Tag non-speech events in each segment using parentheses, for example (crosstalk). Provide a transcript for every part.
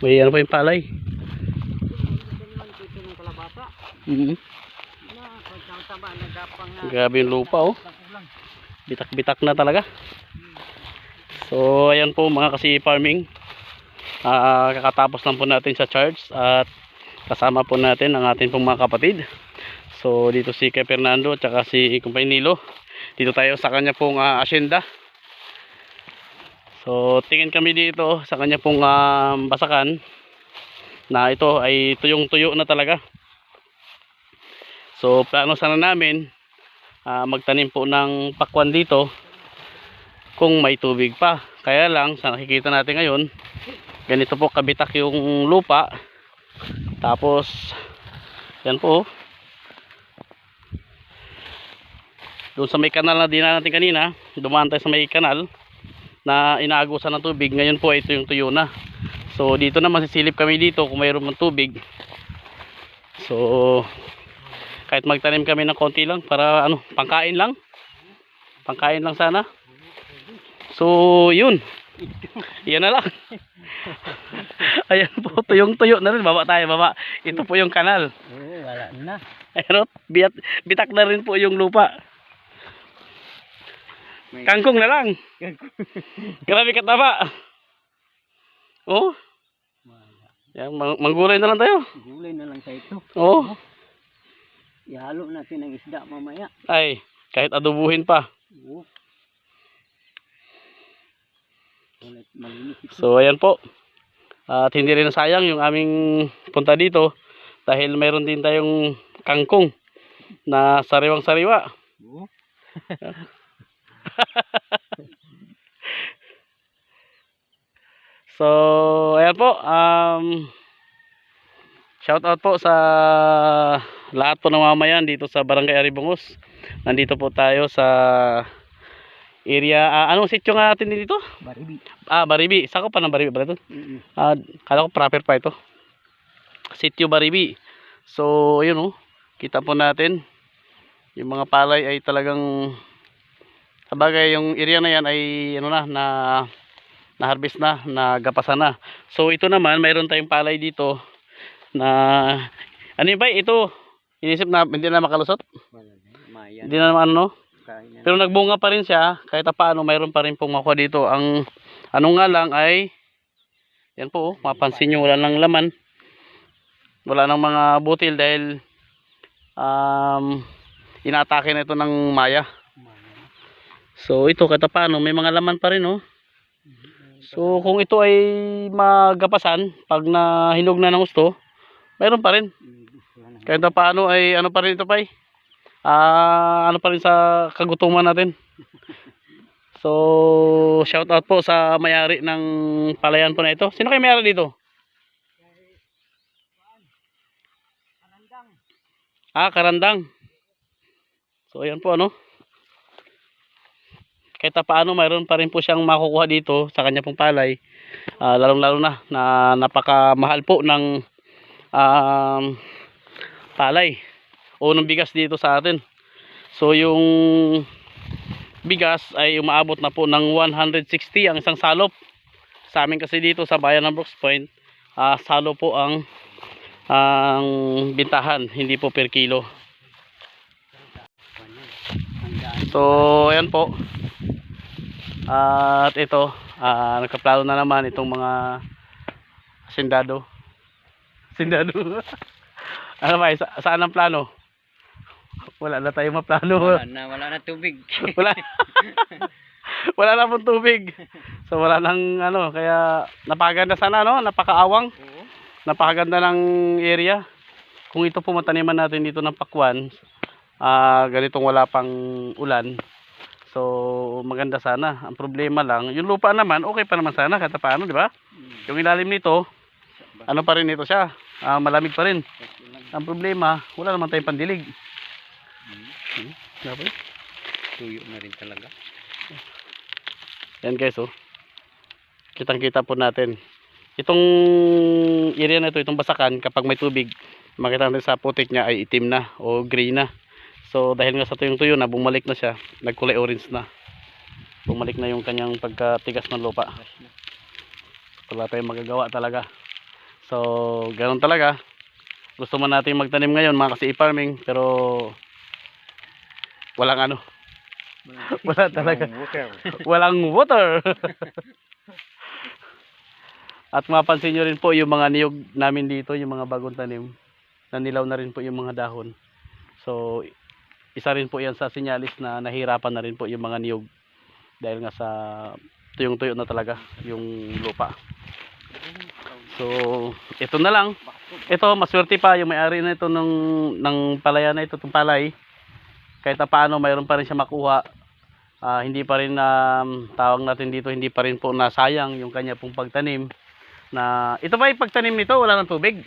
May ano pa yung palay. Nagapang na. Grabe yung lupa oh. Bitak-bitak na talaga. So ayan po mga kasi farming. Ah, kakatapos lang po natin sa charge at kasama po natin ang ating pong mga kapatid. So dito si Kay Fernando at saka si Kumpay Nilo. Dito tayo sa kanya pong ah, asyenda. So tingin kami dito sa kanya pong ah, basakan na ito ay tuyong-tuyo na talaga. So plano sana namin ah, magtanim po ng pakwan dito kung may tubig pa. Kaya lang sa nakikita natin ngayon, ganito po kabitak yung lupa. Tapos yan po. oh. Doon sa may kanal na dinan natin kanina, dumaan tayo sa may kanal na inaagusan ng tubig. Ngayon po ito yung tuyo na. So dito naman sisilip kami dito kung mayroon ng tubig. So kahit magtanim kami ng konti lang para ano, pangkain lang. Pangkain lang sana. So, yun. Yan na lang. (laughs) Ayan po, tuyong tuyo na rin. Baba tayo, baba. Ito po yung kanal. Wala na. Ayan o, biat, bitak na rin po yung lupa. May- Kangkong na lang. (laughs) Grabe kataba. Oh, yan, mang manggulay na lang tayo. Gulay na lang sa ito. Oh, Ihalo natin ang isda mamaya. ay, kahit adubuhin pa. Oo. Ito. So ayan po. At hindi rin sayang yung aming punta dito dahil mayroon din tayong kangkong na sariwang sariwa. Oo. (laughs) (laughs) So ayan po. Um, shout out po sa lahat po ng mamayan dito sa Barangay Aribungos. Nandito po tayo sa area. ah, anong sityo nga natin dito? Baribi. Ah, Baribi. Saan ko pa ng Baribi ba ito? Mm-mm. Ah, kala ko proper pa ito. Sitio Baribi. So, yun oh. Kita po natin. Yung mga palay ay talagang sabagay yung area na yan ay ano na na na harvest na, nagapasan na. So ito naman, mayroon tayong palay dito na ano ba ito? Inisip na hindi na makalusot. Mayan. Hindi na naman ano. Pero nagbunga pa rin siya kahit pa paano mayroon pa rin pong makuha dito. Ang ano nga lang ay yan po, oh, mapansin nyo wala nang laman. Wala nang mga butil dahil um, inaatake na ito ng maya. So ito kahit pa paano may mga laman pa rin oh. So kung ito ay magapasan pag na hinog na ng gusto, mayroon pa rin. Kahit pa paano ay ano pa rin ito pa Ah, ano pa rin sa kagutuman natin. So, shout out po sa may-ari ng palayan po na ito. Sino kayo may-ari dito? Ah, Karandang. So, ayan po ano. Kahit pa paano, mayroon pa rin po siyang makukuha dito sa kanya pong palay. Ah, lalong-lalo na na napakamahal po ng um, palay o ng bigas dito sa atin. So yung bigas ay umaabot na po ng 160 ang isang salop. Sa amin kasi dito sa bayan ng Brooks Point, ah, salo po ang ang bintahan, hindi po per kilo. So, ayan po. At ito, ah, nagkaplano na naman itong mga sindado. Sindado. (laughs) ano ba, sa, saan ang plano? Wala na tayong maplano. Wala na, wala na tubig. (laughs) wala (laughs) wala na pong tubig so wala nang ano kaya napakaganda sana no napakaawang Oo. napakaganda ng area kung ito po mataniman natin dito ng pakwan ah ganitong wala pang ulan so maganda sana ang problema lang yung lupa naman okay pa naman sana kahit paano di ba Mm. yung ilalim nito ano pa rin ito siya ah, malamig pa rin ang problema wala naman tayong pandilig Mm. dapat Tuyo na rin talaga. Yan guys oh. Kitang kita po natin. Itong area na ito, itong basakan, kapag may tubig, makita natin sa putik niya ay itim na o gray na. So dahil nga sa tuyong tuyo na, bumalik na siya, nagkulay orange na. Bumalik na yung kanyang pagkatigas ng lupa. Wala tayong magagawa talaga. So ganun talaga. Gusto man natin magtanim ngayon mga kasi farming pero walang ano. (laughs) Wala talaga. Walang water. (laughs) At mapansin nyo rin po yung mga niyog namin dito yung mga bagong tanim. Nanilaw na rin po yung mga dahon. So isa rin po yan sa sinyalis na nahirapan na rin po yung mga niyog dahil nga sa tuyong tuyo na talaga yung lupa. So ito na lang. Ito maswerte pa yung may-ari na ito ng, ng palaya na ito itong palay. Kahit na paano mayroon pa rin siya makuha. Ah, hindi pa rin na tawag natin dito hindi pa rin po nasayang yung kanya pong pagtanim na ito ba yung pagtanim nito? Wala ng tubig?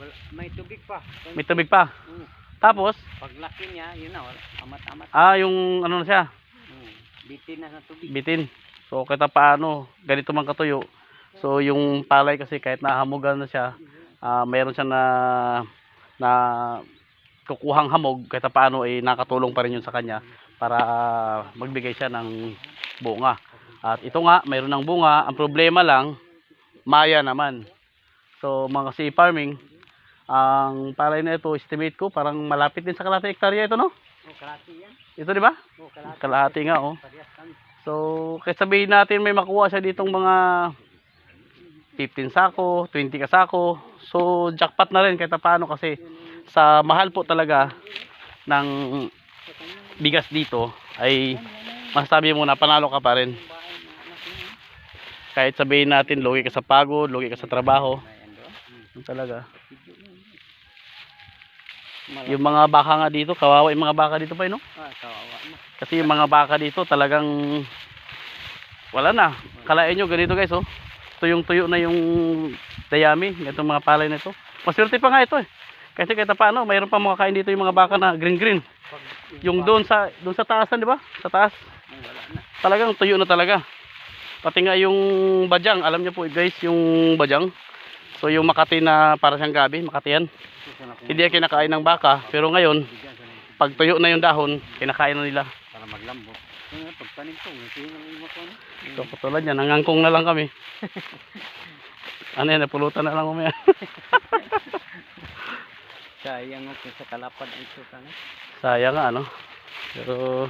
Wala, may tubig pa. may tubig pa? Mm. Tapos Paglaki niya, yun na. Amat-amat. ah yung ano na siya Mm. Bitin na sa tubig. bitin. So kahit na paano, ganito man katuyo. So yung palay kasi kahit nahamugan na siya, ah mayroon siya na na kukuhang hamog kahit na paano ay nakatulong pa rin yun sa kanya para ah, magbigay siya ng bunga. At ito nga, mayroon ng bunga. Ang problema lang, maya naman. So mga sea farming, ang palay na ito, estimate ko, parang malapit din sa kalahati hektarya ito, no? Oh, kalati yan. Ito, di ba? Oh, kalati. Kalahati nga, oh. So, kahit sabihin natin may makuha siya ditong mga 15 sako, 20 ka sako. So, jackpot na rin kahit paano kasi sa mahal po talaga ng bigas dito ay masasabi mo na panalo ka pa rin. Kahit sabihin natin lugi ka sa pagod, lugi ka sa trabaho. Talaga. Malaki. Yung mga baka nga dito, kawawa yung mga baka dito pa, no? Ah, kawawa na. Kasi yung mga baka dito talagang wala na. Kalain nyo ganito guys oh. Tuyong-tuyo na yung dayami. Itong mga palay na ito. Maswerte pa nga ito eh. Kasi kahit paano, mayroon pa mga kain dito yung mga baka na green-green. Yung doon sa doon sa taasan, di ba? Sa taas. Wala na. Talagang tuyo na talaga. Pati nga yung bajang, alam niyo po guys, yung bajang. So yung Makati na para siyang gabi, Makati yan. Hindi yan kinakain ng baka, pero ngayon, pag tuyo na yung dahon, kinakain na nila. para maglambot. Yung pagtanim ko, ano? So, katulad yan, nangangkong na lang kami. (laughs) ano yan, napulutan na lang umaya. (laughs) Sayang ako sa kalapad ito sana. Sayang ano. Pero,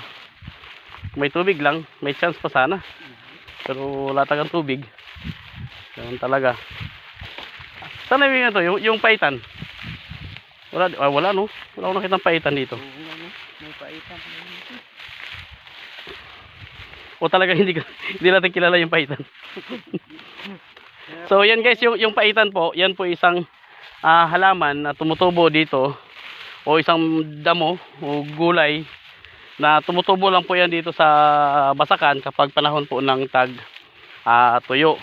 may tubig lang, may chance pa sana. Pero, wala tagang tubig. Ganun talaga. Saan na yung, ito, yung, yung paitan? Wala, ah, wala no? Wala akong nakitang paitan dito. May paitan. (laughs) O talaga hindi, (laughs) hindi natin kilala yung paitan. (laughs) so yan guys, yung, yung paitan po, yan po isang ah, halaman na tumutubo dito o isang damo o gulay na tumutubo lang po yan dito sa basakan kapag panahon po ng tag ah, tuyo.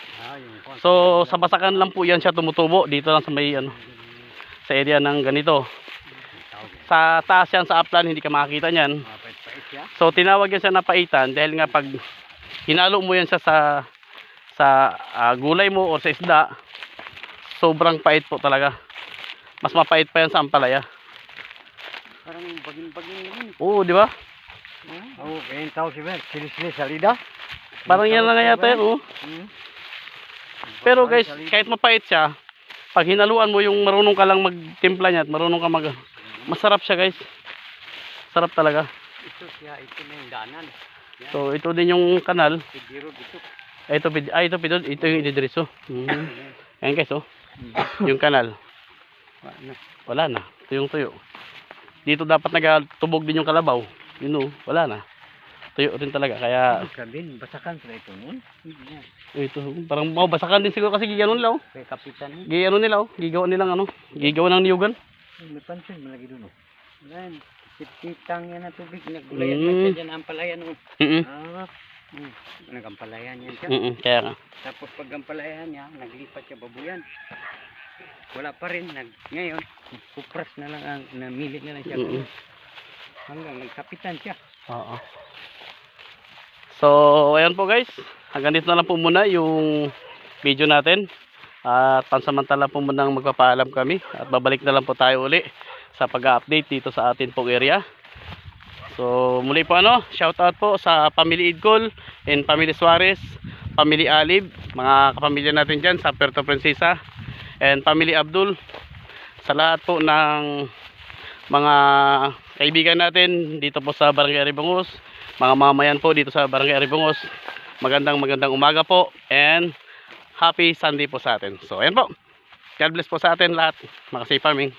So sa basakan lang po yan siya tumutubo dito lang sa may ano sa area ng ganito. Sa taas yan sa upland hindi ka makakita niyan. So tinawag yan siya na paitan dahil nga pag hinalo mo yan siya sa sa ah, gulay mo o sa isda, sobrang pait po talaga. Mas mapait pa yan sa ampalaya. Parang baging-baging yun. Oo, di ba? Oo, oh, kaya tao si Ben. Sinis-sinis salida. Parang yan lang yata yan, oo. Hmm. Pero guys, kahit mapait siya, pag hinaluan mo yung marunong ka lang magtimpla niya at marunong ka mag... Masarap siya guys. Sarap talaga. Ito siya, ito na yung danan. So ito din yung kanal. Siguro dito. Ay, ito, ay, ito, pidod. ito yung ididiriso. Mm. (laughs) Ayan guys, oh. Yung kanal. Wala na. na tuyong tuyo dito dapat nagtubog din yung kalabaw yun o wala na tuyo rin talaga kaya Sabihin, basakan sila ito noon. Hindi. ito parang mau basakan din siguro kasi gigano nila oh Kaya kapitan. eh. gigano nila oh gigawa nilang ano gigawa ng niyugan May pansin, malagi doon. Oh. Yan. Kitang yan na tubig. Naggulayan Mm. mm. siya dyan ang palayan. Oh. mm Ah. Hmm. Nagampalayan yan siya. mm kaya nga Tapos pag gampalayan niya, naglipat siya babuyan. Wala pa rin. Nag, ngayon, kupras na lang ang namili na lang siya. Mm-mm. Hanggang nagkapitan siya. oo so ayan po guys. Hanggang dito na lang po muna yung video natin. At pansamantala po muna magpapaalam kami. At babalik na lang po tayo uli sa pag-update dito sa atin pong area. So muli po ano, shout out po sa Family Idcol and Family Suarez, Family Alib, mga kapamilya natin dyan sa Puerto Princesa, and Family Abdul, sa lahat po ng mga kaibigan natin dito po sa Barangay Aribungos, mga mamayan po dito sa Barangay Aribungos. Magandang magandang umaga po and happy Sunday po sa atin. So ayan po. God bless po sa atin lahat. Makasay farming.